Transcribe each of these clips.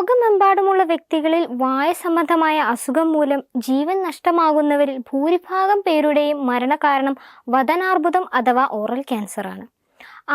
ലോകമെമ്പാടുമുള്ള വ്യക്തികളിൽ വായ സംബന്ധമായ അസുഖം മൂലം ജീവൻ നഷ്ടമാകുന്നവരിൽ ഭൂരിഭാഗം പേരുടെയും മരണകാരണം വദനാർബുദം അഥവാ ഓറൽ ക്യാൻസറാണ്.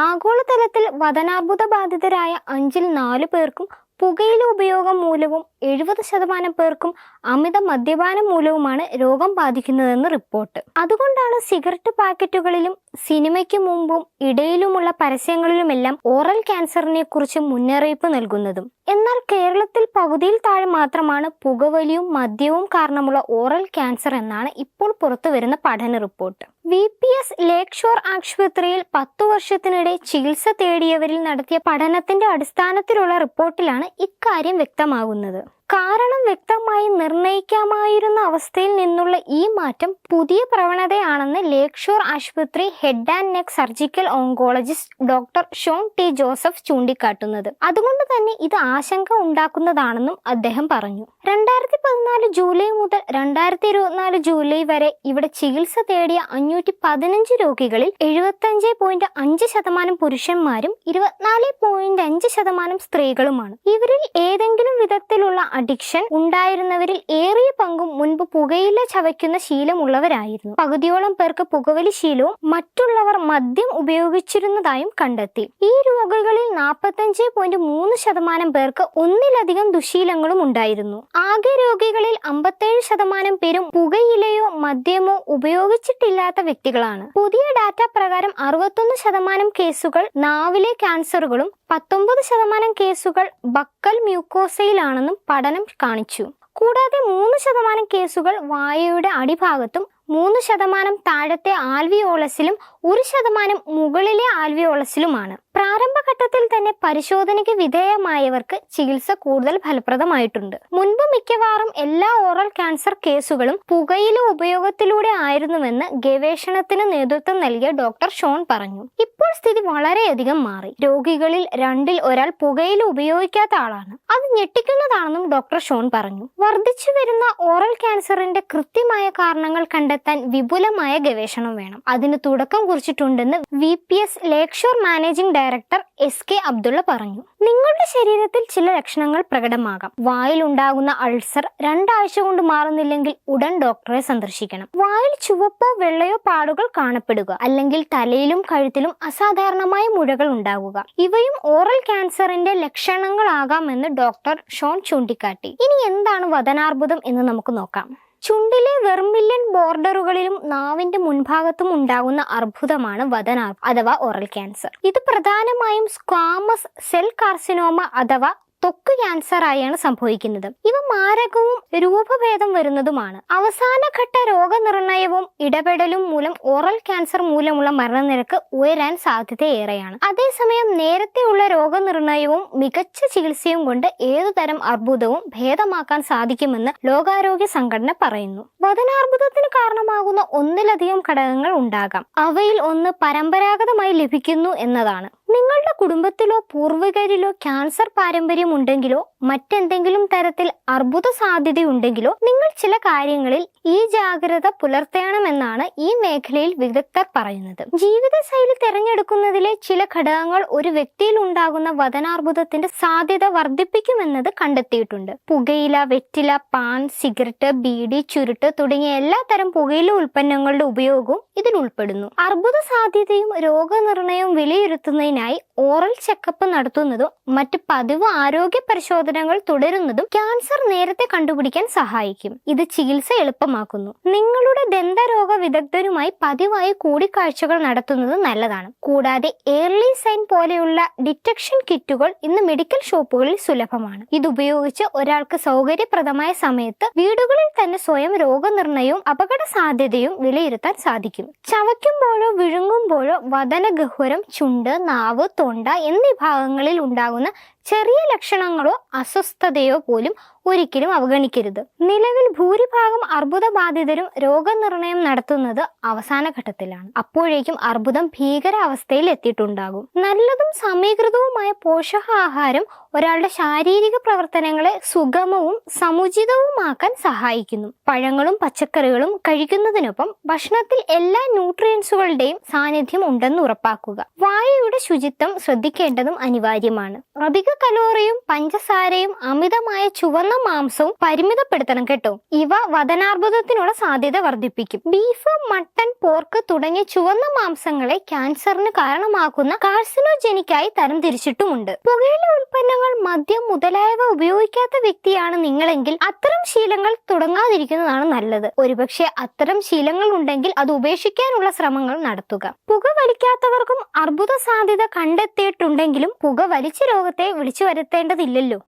ആഗോളതലത്തിൽ വദനാർബുദ ബാധിതരായ അഞ്ചിൽ നാലു പേർക്കും പുകയില ഉപയോഗം മൂലവും എഴുപത് ശതമാനം പേർക്കും അമിത മദ്യപാനം മൂലവുമാണ് രോഗം ബാധിക്കുന്നതെന്ന് റിപ്പോർട്ട്. അതുകൊണ്ടാണ് സിഗരറ്റ് പാക്കറ്റുകളിലും സിനിമയ്ക്ക് മുമ്പും ഇടയിലുമുള്ള പരസ്യങ്ങളിലുമെല്ലാം ഓറൽ ക്യാൻസറിനെ കുറിച്ച് മുന്നറിയിപ്പ് നൽകുന്നതും. എന്നാൽ കേരളത്തിൽ പകുതിയിൽ താഴെ മാത്രമാണ് പുകവലിയും മദ്യവും കാരണമുള്ള ഓറൽ ക്യാൻസർ എന്നാണ് ഇപ്പോൾ പുറത്തു വരുന്ന പഠന report. V P S Lakeshore ആശുപത്രിയിൽ പത്തു വർഷത്തിനിടെ ചികിത്സ തേടിയവരിൽ നടത്തിയ പഠനത്തിന്റെ അടിസ്ഥാനത്തിലുള്ള റിപ്പോർട്ടിലാണ് ഇക്കാര്യം വ്യക്തമാകുന്നത്. കാരണം വ്യക്തമായി നിർണയിക്കാമായിരുന്ന അവസ്ഥയിൽ നിന്നുള്ള ഈ മാറ്റം പുതിയ പ്രവണതയാണെന്ന് ലേക്ഷോർ ഷോർ ആശുപത്രി head and neck surgical oncologist doctor Shaun T Joseph ചൂണ്ടിക്കാട്ടുന്നത്. അതുകൊണ്ട് തന്നെ ഇത് ആശങ്ക ഉണ്ടാക്കുന്നതാണെന്നും അദ്ദേഹം പറഞ്ഞു. രണ്ടായിരത്തി പതിനാല് ജൂലൈ മുതൽ രണ്ടായിരത്തി ഇരുപത്തിനാല് ജൂലൈ വരെ ഇവിടെ ചികിത്സ തേടിയ അഞ്ഞൂറ്റി പതിനഞ്ച് രോഗികളിൽ എഴുപത്തഞ്ച് പോയിന്റ് അഞ്ച് ശതമാനം പുരുഷന്മാരും ഇരുപത്തിനാല് പോയിന്റ് അഞ്ച് ശതമാനം സ്ത്രീകളുമാണ്. ഇവരിൽ ഏതെങ്കിലും വിധത്തിലുള്ള അഡിക്ഷൻ ഉണ്ടായിരുന്നവരിൽ ഏറിയ പങ്കും മുൻപ് പുകയില ചവയ്ക്കുന്ന ശീലമുള്ളവരായിരുന്നു. പകുതിയോളം പേർക്ക് പുകവലി ശീലവും മറ്റുള്ളവർ മദ്യം ഉപയോഗിച്ചിരുന്നതായും കണ്ടെത്തി. ഈ രോഗികളിൽ നാൽപ്പത്തഞ്ച് പോയിന്റ് മൂന്ന് ശതമാനം പേർക്ക് ഒന്നിലധികം ദുശീലങ്ങളും ഉണ്ടായിരുന്നു. ആകെ രോഗികളിൽ അമ്പത്തേഴ് ശതമാനം പേരും പുകയിലയോ മദ്യമോ ഉപയോഗിച്ചിട്ടില്ലാത്ത വ്യക്തികളാണ്. പുതിയ ഡാറ്റ പ്രകാരം അറുപത്തൊന്ന് ശതമാനം കേസുകൾ നാവിലെ ക്യാൻസറുകളും പത്തൊമ്പത് ശതമാനം കേസുകൾ ബക്കൽ മ്യൂക്കോസയിലാണെന്നും പഠനം കാണിച്ചു. കൂടാതെ മൂന്ന് ശതമാനം കേസുകൾ വായയുടെ അടിഭാഗത്തും മൂന്ന് ശതമാനം താഴത്തെ ആൽവിയോളസിലും ഒരു ശതമാനം മുകളിലെ ആൽവിയോളസിലുമാണ്. പ്രാരംഭഘട്ടത്തിൽ പരിശോധനയ്ക്ക് വിധേയമായവർക്ക് ചികിത്സ കൂടുതൽ ഫലപ്രദമായിട്ടുണ്ട്. മുൻപ് മിക്കവാറും എല്ലാ ഓറൽ ക്യാൻസർ കേസുകളും പുകയില ഉപയോഗത്തിലൂടെ ആയിരുന്നുവെന്ന് ഗവേഷണത്തിന് നേതൃത്വം നൽകിയ ഡോക്ടർ ഷോൺ പറഞ്ഞു. ഇപ്പോൾ സ്ഥിതി വളരെയധികം മാറി. രോഗികളിൽ രണ്ടിൽ ഒരാൾ പുകയില ഉപയോഗിക്കാത്ത ആളാണ്. അത് ഞെട്ടിക്കുന്നതാണെന്നും ഡോക്ടർ ഷോൺ പറഞ്ഞു. വർദ്ധിച്ചു വരുന്ന ഓറൽ ക്യാൻസറിന്റെ കൃത്യമായ കാരണങ്ങൾ കണ്ടെത്താൻ വിപുലമായ ഗവേഷണം വേണം. അതിന് തുടക്കം കുറിച്ചിട്ടുണ്ടെന്ന് V P S Lakeshore managing director S K Abdulla പറഞ്ഞു. നിങ്ങളുടെ ശരീരത്തിൽ ചില ലക്ഷണങ്ങൾ പ്രകടമാകാം. വായിലുണ്ടാകുന്ന അൾസർ രണ്ടാഴ്ച കൊണ്ട് മാറുന്നില്ലെങ്കിൽ ഉടൻ ഡോക്ടറെ സന്ദർശിക്കണം. വായിൽ ചുവപ്പോ വെള്ളയോ പാടുകൾ കാണപ്പെടുക അല്ലെങ്കിൽ തലയിലും കഴുത്തിലും അസാധാരണമായ മുഴകൾ ഉണ്ടാകുക. ഇവയും ഓറൽ ക്യാൻസറിന്റെ ലക്ഷണങ്ങളാകാമെന്ന് ഡോക്ടർ ഷോൺ ചൂണ്ടിക്കാട്ടി. ഇനി എന്താണ് വദനാർബുദം എന്ന് നമുക്ക് നോക്കാം. ചുണ്ടിലെ വെർമില്യൻ ബോർഡറുകളിലും നാവിന്റെ മുൻഭാഗത്തും ഉണ്ടാകുന്ന അർബുദമാണ് വദനാർ അഥവാ ഓറൽ ക്യാൻസർ. ഇത് പ്രധാനമായും സ്ക്വാമസ് സെൽ കാർസിനോമ അഥവാ ത്വക്ക് ക്യാൻസർ ആയാണ് സംഭവിക്കുന്നത്. ഇവ മാരകവും രൂപഭേദം വരുന്നതുമാണ്. അവസാനഘട്ട രോഗനിർണയവും ഇടപെടലും മൂലം ഓറൽ ക്യാൻസർ മൂലമുള്ള മരണനിരക്ക് ഉയരാൻ സാധ്യതയേറെയാണ് അതേസമയം നേരത്തെയുള്ള രോഗനിർണയവും മികച്ച ചികിത്സയും കൊണ്ട് ഏതുതരം അർബുദവും ഭേദമാക്കാൻ സാധിക്കുമെന്ന് ലോകാരോഗ്യ സംഘടന പറയുന്നു. വദനാർബുദത്തിന് കാരണമാകുന്ന ഒന്നിലധികം ഘടകങ്ങൾ ഉണ്ടാകാം. അവയിൽ ഒന്ന് പരമ്പരാഗതമായി ലഭിക്കുന്നു എന്നതാണ്. നിങ്ങളുടെ കുടുംബത്തിലോ പൂർവികരിലോ ക്യാൻസർ പാരമ്പര്യം ഉണ്ടെങ്കിലോ മറ്റെന്തെങ്കിലും തരത്തിൽ അർബുദ സാധ്യതയുണ്ടെങ്കിലോ നിങ്ങൾ ചില കാര്യങ്ങളിൽ ഈ ജാഗ്രത പുലർത്തണമെന്നാണ് ഈ മേഖലയിൽ വിദഗ്ധർ പറയുന്നത്. ജീവിതശൈലി തിരഞ്ഞെടുക്കുന്നതിലെ ചില ഘടകങ്ങൾ ഒരു വ്യക്തിയിൽ ഉണ്ടാകുന്ന വതനാർബുദത്തിന്റെ സാധ്യത വർദ്ധിപ്പിക്കുമെന്നത് കണ്ടെത്തിയിട്ടുണ്ട്. പുകയില വെറ്റില പാൻ സിഗരറ്റ് ബീഡി ചുരുട്ട് തുടങ്ങിയ എല്ലാ തരം പുകയില ഉൽപ്പന്നങ്ങളുടെ ഉപയോഗവും ഇതിൽ ഉൾപ്പെടുന്നു. അർബുദ സാധ്യതയും രോഗനിർണയവും വിലയിരുത്തുന്നതിനായി ഓറൽ ചെക്കപ്പ് നടത്തുന്നതും മറ്റ് പതിവ് ആരോഗ്യ പരിശോധനകൾ തുടരുന്നതും ക്യാൻസർ നേരത്തെ കണ്ടുപിടിക്കാൻ സഹായിക്കും. ഇത് ചികിത്സ എളുപ്പമാക്കുന്നു. നിങ്ങളുടെ ദന്തരോഗ വിദഗ്ധരുമായി പതിവായി കൂടിക്കാഴ്ചകൾ നടത്തുന്നത് നല്ലതാണ്. കൂടാതെ എയർലി സൈൻ പോലെയുള്ള ഡിറ്റക്ഷൻ കിറ്റുകൾ ഇന്ന് മെഡിക്കൽ ഷോപ്പുകളിൽ സുലഭമാണ്. ഇതുപയോഗിച്ച് ഒരാൾക്ക് സൗകര്യപ്രദമായ സമയത്ത് വീടുകളിൽ തന്നെ സ്വയം രോഗനിർണയവും അപകട സാധ്യതയും വിലയിരുത്താൻ സാധിക്കും. ചവയ്ക്കുമ്പോഴോ വിഴുങ്ങുമ്പോഴോ വദനഗഹ്വരം ചുണ്ട് നാവ് തൊണ്ട എന്നീ ഭാഗങ്ങളിൽ ഉണ്ടാകുന്ന ചെറിയ ലക്ഷണങ്ങളോ അസ്വസ്ഥതയോ പോലും ഒരിക്കലും അവഗണിക്കരുത്. നിലവിൽ ഭൂരിഭാഗം അർബുദ ബാധിതരും രോഗനിർണയം നടത്തുന്നത് അവസാന ഘട്ടത്തിലാണ്. അപ്പോഴേക്കും അർബുദം ഭീകരാവസ്ഥയിൽ എത്തിയിട്ടുണ്ടാകും. നല്ലതും സമീകൃതവുമായ പോഷകാഹാരം ഒരാളുടെ ശാരീരിക പ്രവർത്തനങ്ങളെ സുഗമവും സമുചിതവുമാക്കാൻ സഹായിക്കുന്നു. പഴങ്ങളും പച്ചക്കറികളും കഴിക്കുന്നതിനൊപ്പം ഭക്ഷണത്തിൽ എല്ലാ ന്യൂട്രിയൻസുകളുടെയും സാന്നിധ്യം ഉണ്ടെന്ന് ഉറപ്പാക്കുക. വായുയുടെ ശുചിത്വം ശ്രദ്ധിക്കേണ്ടതും അനിവാര്യമാണ്. അധിക കലോറിയും പഞ്ചസാരയും അമിതമായ ചുവന്ന മാംസവും പരിമിതപ്പെടുത്തണം കേട്ടോ. ഇവ വതനാർബുദത്തിനുള്ള സാധ്യത വർദ്ധിപ്പിക്കും. ബീഫ് മട്ടൺ പോർക്ക് തുടങ്ങിയ ചുവന്ന മാംസങ്ങളെ ക്യാൻസറിന് കാരണമാക്കുന്ന കാർസിനോജനിക്കായി തരംതിരിച്ചിട്ടുമുണ്ട് പുകയില ഉൽപ്പന്നങ്ങൾ മദ്യം മുതലായവ ഉപയോഗിക്കാത്ത വ്യക്തിയാണ് നിങ്ങളെങ്കിൽ അത്തരം ശീലങ്ങൾ തുടങ്ങാതിരിക്കുന്നതാണ് നല്ലത്. ഒരുപക്ഷെ അത്തരം ശീലങ്ങൾ ഉണ്ടെങ്കിൽ അത് ഉപേക്ഷിക്കാനുള്ള ശ്രമങ്ങൾ നടത്തുക. പുക വലിക്കാത്തവർക്കും അർബുദ സാധ്യത കണ്ടെത്തിയിട്ടുണ്ടെങ്കിലും പുക വലിച്ച രോഗത്തെ വിളിച്ചു വരുത്തേണ്ടതില്ലല്ലോ